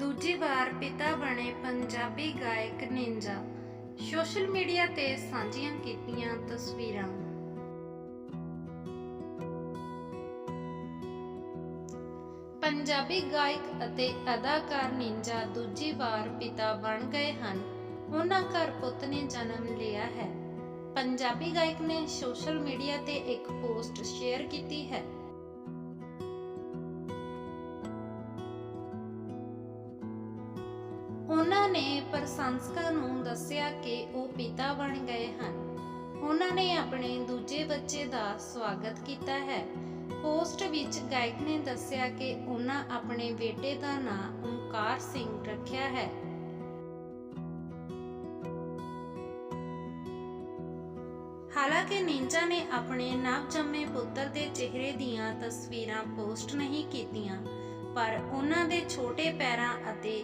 ਦੂਜੀ ਵਾਰ ਪਿਤਾ ਬਣੇ ਪੰਜਾਬੀ ਗਾਇਕ ਨਿੰਜਾ। ਸੋਸ਼ਲ ਮੀਡੀਆ ਤੇ ਸਾਂਝੀਆਂ ਕੀਤੀਆਂ ਤਸਵੀਰਾਂ। ਪੰਜਾਬੀ ਗਾਇਕ ਅਤੇ ਅਦਾਕਾਰ ਨਿੰਜਾ ਦੂਜੀ ਵਾਰ ਪਿਤਾ ਬਣ ਗਏ ਹਨ। ਉਹਨਾਂ ਘਰ ਪੁੱਤ ਨੇ ਜਨਮ ਲਿਆ ਹੈ। ਪੰਜਾਬੀ ਗਾਇਕ ਨੇ ਸੋਸ਼ਲ ਮੀਡੀਆ ਤੇ ਇੱਕ ਪੋਸਟ ਸ਼ੇਅਰ ਕੀਤੀ ਹੈ। ਉਹਨਾਂ ਨੇ ਪ੍ਰਸ਼ੰਸਕਾਂ ਨੂੰ ਦੱਸਿਆ ਕਿ ਉਹ ਪਿਤਾ ਬਣ ਗਏ ਹਨ। ਉਹਨਾਂ ਨੇ ਆਪਣੇ ਦੂਜੇ ਬੱਚੇ ਦਾ ਸਵਾਗਤ ਕੀਤਾ ਹੈ। ਪੋਸਟ ਵਿੱਚ ਗਾਇਕ ਨੇ ਦੱਸਿਆ ਕਿ ਉਹਨਾਂ ਆਪਣੇ ਬੇਟੇ ਦਾ ਨਾਂ ਓਮਕਾਰ ਸਿੰਘ ਰੱਖਿਆ ਹੈ। ਹਾਲਾਂਕਿ ਨਿੰਜਾ ਨੇ ਆਪਣੇ ਨਵਜੰਮੇ ਪੁੱਤਰ ਦੇ ਚਿਹਰੇ ਦੀਆਂ ਤਸਵੀਰਾਂ ਪੋਸਟ ਨਹੀਂ ਕੀਤੀਆਂ, ਪਰ ਉਹਨਾਂ ਦੇ ਛੋਟੇ ਪੈਰਾਂ ਅਤੇ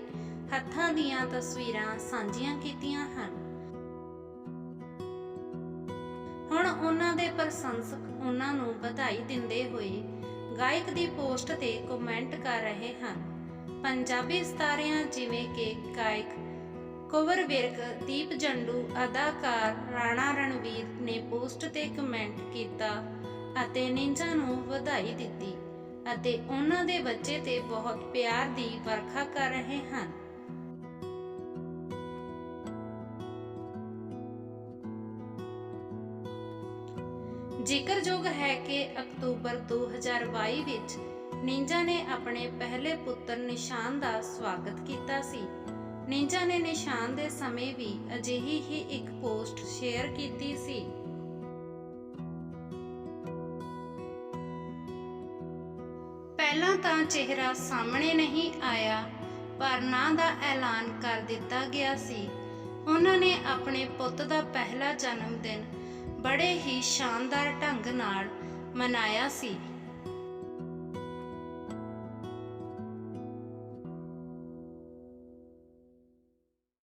ਹੱਥਾਂ ਦੀਆਂ ਤਸਵੀਰਾਂ ਸਾਂਝੀਆਂ ਕੀਤੀਆਂ ਹਨ। ਹੁਣ ਉਹਨਾਂ ਦੇ ਪ੍ਰਸ਼ੰਸਕ ਉਹਨਾਂ ਨੂੰ ਵਧਾਈ ਦਿੰਦੇ ਹੋਏ ਗਾਇਕ ਦੀ ਪੋਸਟ ਤੇ ਕਮੈਂਟ ਕਰ ਰਹੇ ਹਨ। ਪੰਜਾਬੀ ਸਿਤਾਰਿਆਂ ਜਿਵੇਂ ਕਿ ਗਾਇਕ ਕੁਵਰ ਵਿਰਕ, ਦੀਪ ਜੰਡੂ, ਅਦਾਕਾਰ ਰਾਣਾ ਰਣਵੀਰ ਨੇ ਪੋਸਟ ਤੇ ਕਮੈਂਟ ਕੀਤਾ ਅਤੇ ਨਿੰਜਾ ਨੂੰ ਵਧਾਈ ਦਿੱਤੀ ਅਤੇ ਉਹਨਾਂ ਦੇ ਬੱਚੇ ਤੇ ਬਹੁਤ ਪਿਆਰ ਦੀ ਵਰਖਾ ਕਰ ਰਹੇ ਹਨ। ਜ਼ਿਕਰਯੋਗ ਹੈ ਕਿ ਅਕਤੂਬਰ 2022 ਵਿੱਚ ਨਿੰਜਾ ਨੇ ਆਪਣੇ ਪਹਿਲੇ ਪੁੱਤਰ ਨਿਸ਼ਾਨ ਦਾ ਸਵਾਗਤ ਕੀਤਾ ਸੀ। ਨਿੰਜਾ ਨੇ ਨਿਸ਼ਾਨ ਦੇ ਸਮੇਂ ਵੀ ਅਜਿਹੀ ਹੀ ਇੱਕ ਪੋਸਟ ਸ਼ੇਅਰ ਕੀਤੀ ਸੀ। ਪਹਿਲਾਂ ਤਾਂ ਚਿਹਰਾ ਸਾਹਮਣੇ ਨਹੀਂ ਆਇਆ, ਪਰ ਨਾਂ ਦਾ ਐਲਾਨ ਕਰ ਦਿੱਤਾ ਗਿਆ ਸੀ। ਉਹਨਾਂ ਨੇ ਆਪਣੇ ਪੁੱਤ ਦਾ ਪਹਿਲਾ ਜਨਮ ਦਿਨ ਬੜੇ ਹੀ ਸ਼ਾਨਦਾਰ ਢੰਗ ਨਾਲ ਮਨਾਇਆ ਸੀ।